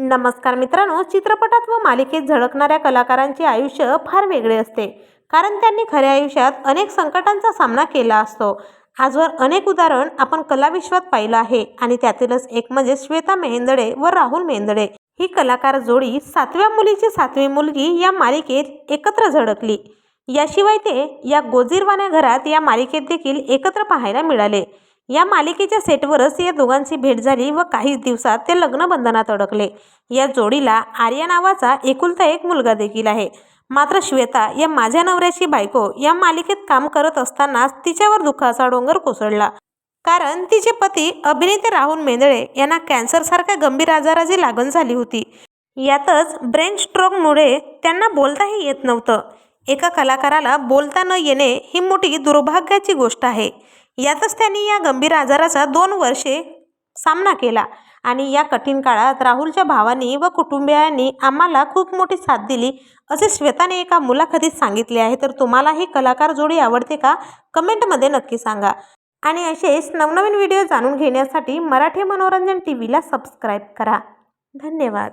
नमस्कार मित्रांनो चित्रपटात व मालिकेत झळकणाऱ्या कलाकारांचे आयुष्य फार वेगळे असते. कारण त्यांनी खऱ्या आयुष्यात अनेक संकटांचा सामना केला असतो. आजवर अनेक उदाहरण आपण कलाविश्वात पाहिलं आहे आणि त्यातीलच एक म्हणजे श्वेता मेहेंदळे व राहुल मेहेंदळे ही कलाकार जोडी सातव्या मुलीची सातवी मुलगी या मालिकेत एकत्र झळकली. याशिवाय ते या गोजीरवाण्या घरात या मालिकेत देखील एकत्र पाहायला मिळाले. या मालिकेच्या सेटवरच या दोघांची भेट झाली व काही दिवसात ते लग्नबंधनात अडकले. या जोडीला आर्या नावाचा एकुलता एक मुलगा देखील आहे. मात्र श्वेता या माझ्या नवऱ्याची बायको या मालिकेत काम करत असतानाच तिच्यावर दुःखाचा डोंगर कोसळला. कारण तिचे पती अभिनेते राहुल मेंदळे यांना कॅन्सरसारख्या गंभीर आजाराची लागण झाली होती. यातच ब्रेन स्ट्रोकमुळे त्यांना बोलताही येत नव्हतं. एका कलाकाराला बोलता न येणे ही मोठी दुर्भाग्याची गोष्ट आहे. यातच त्यांनी या गंभीर आजाराचा दोन वर्षे सामना केला आणि या कठीण काळात राहुलच्या भावांनी व कुटुंबियांनी आम्हाला खूप मोठी साथ दिली असे श्वेताने एका मुलाखतीत सांगितले आहे. तर तुम्हाला ही कलाकार जोडी आवडते का? कमेंटमध्ये नक्की सांगा. आणि असेच नवनवीन व्हिडिओ जाणून घेण्यासाठी मराठी मनोरंजन टी व्हीला सबस्क्राईब करा. धन्यवाद.